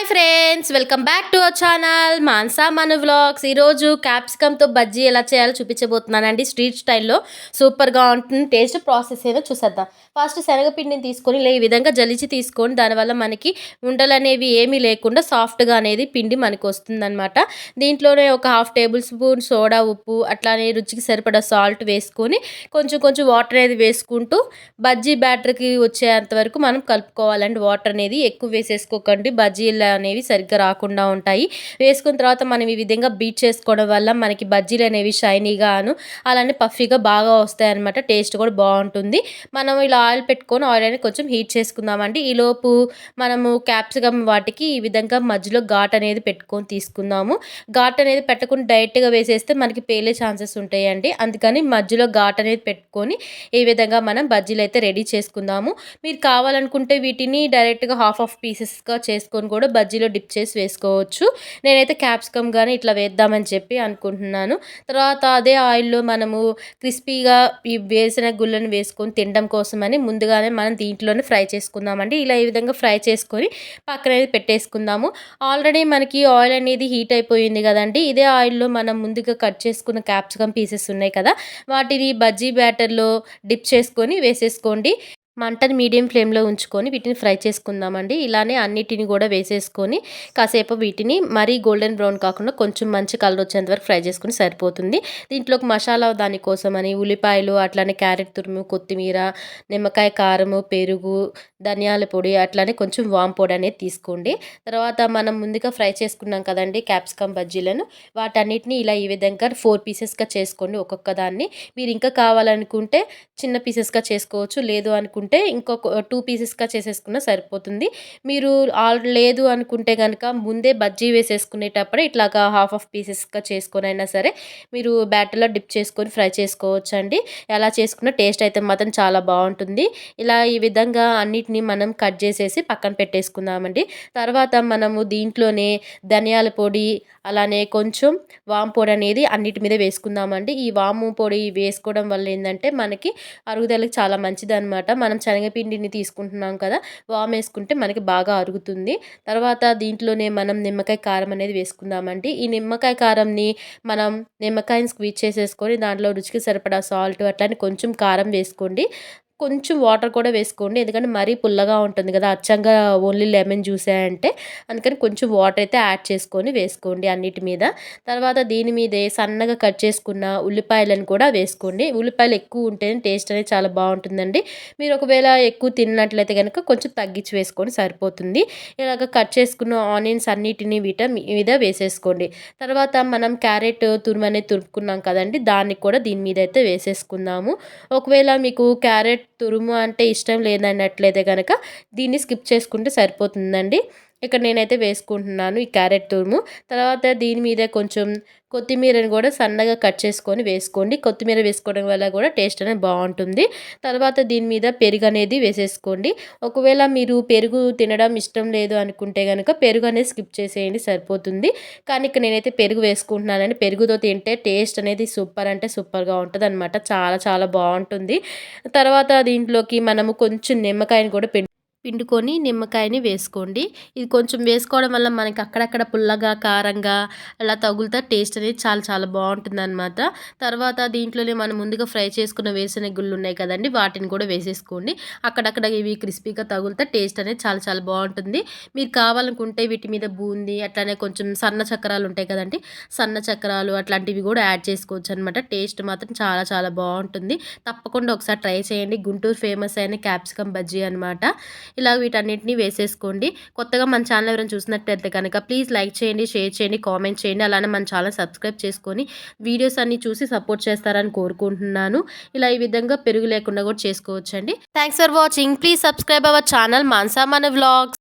Hi friends welcome back to our channel Mansa Manu vlogs. ఈరోజు క్యాప్సికమ్తో బజ్జీ ఎలా చేయాలో చూపించబోతున్నానండి స్ట్రీట్ స్టైల్లో సూపర్గా ఉంటుంది టేస్ట్ ప్రాసెస్ ఏదో చూసేద్దాం. ఫస్ట్ శనగపిండిని తీసుకొని ఇలా ఈ విధంగా జలిచి తీసుకొని దానివల్ల మనకి ఉండలు అనేవి ఏమీ లేకుండా సాఫ్ట్గా అనేది పిండి మనకు వస్తుందన్నమాట. దీంట్లోనే ఒక హాఫ్ టేబుల్ స్పూన్ సోడా ఉప్పు అట్లానే రుచికి సరిపడా సాల్ట్ వేసుకొని కొంచెం కొంచెం వాటర్ అనేది వేసుకుంటూ బజ్జీ బ్యాటర్కి వచ్చేంత వరకు మనం కలుపుకోవాలండి. వాటర్ అనేది ఎక్కువ వేసేసుకోకండి బజ్జీలు అనేవి సరిగ్గా రాకుండా ఉంటాయి. వేసుకున్న తర్వాత మనం ఈ విధంగా బీట్ చేసుకోవడం వల్ల మనకి బజ్జీలు అనేవి షైనీగాను అలానే పఫీగా బాగా వస్తాయి అనమాట టేస్ట్ కూడా బాగుంటుంది. మనం ఇలా ఆయిల్ పెట్టుకొని ఆయిల్ అనేది కొంచెం హీట్ చేసుకుందామండి. ఈలోపు మనము క్యాప్సికమ్ వాటికి ఈ విధంగా మధ్యలో ఘాట్ అనేది పెట్టుకొని తీసుకుందాము. ఘాట్ అనేది పెట్టకుండా డైరెక్ట్గా వేసేస్తే మనకి పేలే ఛాన్సెస్ ఉంటాయండి. అందుకని మధ్యలో ఘాట్ అనేది పెట్టుకొని ఈ విధంగా మనం బజ్జీలు అయితే రెడీ చేసుకుందాము. మీరు కావాలనుకుంటే వీటిని డైరెక్ట్గా హాఫ్ ఆఫ్ పీసెస్గా చేసుకొని కూడా బజ్జీలో డిప్ చేసి వేసుకోవచ్చు. నేనైతే క్యాప్సికమ్ కానీ ఇట్లా వేద్దామని చెప్పి అనుకుంటున్నాను. తర్వాత అదే ఆయిల్లో మనము క్రిస్పీగా ఈ వేసిన గుళ్ళను వేసుకొని తినడం కోసమని ముందుగానే మనం దీంట్లోనే ఫ్రై చేసుకుందామండి. ఇలా ఈ విధంగా ఫ్రై చేసుకొని పక్కన పెట్టేసుకుందాము. ఆల్రెడీ మనకి ఆయిల్ అనేది హీట్ అయిపోయింది కదండి. ఇదే ఆయిల్లో మనం ముందుగా కట్ చేసుకున్న క్యాప్సికమ్ పీసెస్ ఉన్నాయి కదా. వాటిని బజ్జీ బ్యాటర్లో డిప్ చేసుకొని వేసేసుకోండి. మంటని మీడియం ఫ్లేమ్లో ఉంచుకొని వీటిని ఫ్రై చేసుకుందామండి. ఇలానే అన్నిటిని కూడా వేసేసుకొని కాసేపు వీటిని మరీ గోల్డెన్ బ్రౌన్ కాకుండా కొంచెం మంచి కలర్ వచ్చేంత వరకు ఫ్రై చేసుకుని సరిపోతుంది. దీంట్లోకి మసాలా దానికోసమని ఉల్లిపాయలు అట్లానే క్యారెట్ తురుము కొత్తిమీర నిమ్మకాయ కారము పెరుగు ధనియాల పొడి అట్లానే కొంచెం వామ్ పొడి అనేది తీసుకోండి. తర్వాత మనం ముందుగా ఫ్రై చేసుకున్నాం కదండి క్యాప్సికమ్ బజ్జీలను. వాటన్నిటిని ఇలా ఈ విధంగా ఫోర్ పీసెస్గా చేసుకోండి ఒక్కొక్క దాన్ని. మీరు ఇంకా కావాలనుకుంటే చిన్న పీసెస్గా చేసుకోవచ్చు లేదు అనుకుంటే ఇంకొక టూ పీసెస్గా చేసేసుకున్నా సరిపోతుంది. మీరు ఆల్ లేదు అనుకుంటే కనుక ముందే బజ్జీ వేసేసుకునేటప్పుడే ఇట్లాగా హాఫ్ ఆఫ్ పీసెస్గా చేసుకొని అయినా సరే మీరు బ్యాటర్లో డిప్ చేసుకొని ఫ్రై చేసుకోవచ్చు అండి ఎలా చేసుకున్న టేస్ట్ అయితే మాత్రం చాలా బాగుంటుంది. ఇలా ఈ విధంగా అన్నిటిని మనం కట్ చేసేసి పక్కన పెట్టేసుకుందామండి. తర్వాత మనము దీంట్లోనే ధనియాల పొడి అలానే కొంచెం వాము పొడి అనేది అన్నిటి మీద వేసుకుందామండి. ఈ వాము పొడి వేసుకోవడం వల్ల ఏంటంటే మనకి అరుగుదలకు చాలా మంచిది అనమాట మనం శనగపిండిని తీసుకుంటున్నాం కదా వామ్ వేసుకుంటే మనకి బాగా అరుగుతుంది. తర్వాత దీంట్లోనే మనం నిమ్మకాయ కారం అనేది వేసుకుందామండి. ఈ నిమ్మకాయ కారంని మనం నిమ్మకాయని స్క్వీజ్ చేసేసుకొని దాంట్లో రుచికి సరిపడా సాల్ట్ అట్లానే కొంచెం కారం వేసుకోండి. కొంచెం వాటర్ కూడా వేసుకోండి. ఎందుకంటే మరీ పుల్లగా ఉంటుంది కదా. అచ్చంగా ఓన్లీ లెమన్ జ్యూసే అంటే అందుకని కొంచెం వాటర్ అయితే యాడ్ చేసుకొని వేసుకోండి అన్నిటి మీద. తర్వాత దీని మీదే సన్నగా కట్ చేసుకున్న ఉల్లిపాయలను కూడా వేసుకోండి. ఉల్లిపాయలు ఎక్కువ ఉంటేనే టేస్ట్ అనేది చాలా బాగుంటుందండి. మీరు ఒకవేళ ఎక్కువ తిన్నట్లయితే కనుక కొంచెం తగ్గించి వేసుకొని సరిపోతుంది. ఇలాగ కట్ చేసుకున్న ఆనియన్స్ అన్నిటిని వీట మీద వేసేసుకోండి. తర్వాత మనం క్యారెట్ తురుమనే తురుపుకున్నాం కదండి. దాన్ని కూడా దీని మీద అయితే వేసేసుకుందాము. ఒకవేళ మీకు క్యారెట్ తురుము అంటే ఇష్టం లేదన్నట్లయితే కనుక దీన్ని స్కిప్ చేసుకుంటే సరిపోతుందండి. ఇక్కడ నేనైతే వేసుకుంటున్నాను ఈ క్యారెట్ తురుము. తర్వాత దీని మీద కొంచెం కొత్తిమీరని కూడా సన్నగా కట్ చేసుకొని వేసుకోండి. కొత్తిమీర వేసుకోవడం వల్ల కూడా టేస్ట్ అనేది బాగుంటుంది. తర్వాత దీని మీద పెరుగు అనేది వేసేసుకోండి. ఒకవేళ మీరు పెరుగు తినడం ఇష్టం లేదు అనుకుంటే కనుక పెరుగు అనేది స్కిప్ చేసేయండి సరిపోతుంది. కానీ ఇక్కడ నేనైతే పెరుగు వేసుకుంటున్నానండి. పెరుగుతో తింటే టేస్ట్ అనేది సూపర్ అంటే సూపర్గా ఉంటుంది అనమాట చాలా చాలా బాగుంటుంది. తర్వాత దీంట్లోకి మనము కొంచెం నిమ్మకాయని కూడా పిండుకొని నిమ్మకాయని వేసుకోండి. ఇది కొంచెం వేసుకోవడం వల్ల మనకి అక్కడక్కడ పుల్లగా కారంగా అలా తగులుతా టేస్ట్ అనేది చాలా చాలా బాగుంటుంది అనమాట తర్వాత దీంట్లోనే మనం ముందుగా ఫ్రై చేసుకున్న వేసిన గుళ్ళు ఉన్నాయి కదండి వాటిని కూడా వేసేసుకోండి. అక్కడక్కడ ఇవి క్రిస్పీగా తగులుతా టేస్ట్ అనేది చాలా చాలా బాగుంటుంది. మీరు కావాలనుకుంటే వీటి మీద బూంది అట్లానే కొంచెం సన్న చక్రాలు ఉంటాయి కదండి సన్న చక్రాలు అట్లాంటివి కూడా యాడ్ చేసుకోవచ్చు అనమాట టేస్ట్ మాత్రం చాలా చాలా బాగుంటుంది. తప్పకుండా ఒకసారి ట్రై చేయండి. గుంటూరు ఫేమస్ అయిన క్యాప్సికమ్ బజ్జీ అనమాట ఇలా వీటన్నిటిని వేసేసుకోండి. కొత్తగా మన ఛానల్ ఎవరైనా చూసినట్టయితే కనుక ప్లీజ్ లైక్ చేయండి షేర్ చేయండి కామెంట్ చేయండి. అలానే మన ఛానల్ సబ్స్క్రైబ్ చేసుకొని వీడియోస్ అన్ని చూసి సపోర్ట్ చేస్తారని కోరుకుంటున్నాను. ఇలా ఈ విధంగా పెరుగు లేకుండా కూడా చేసుకోవచ్చండి. Thanks for watching please subscribe our channel Mansa Mana vlogs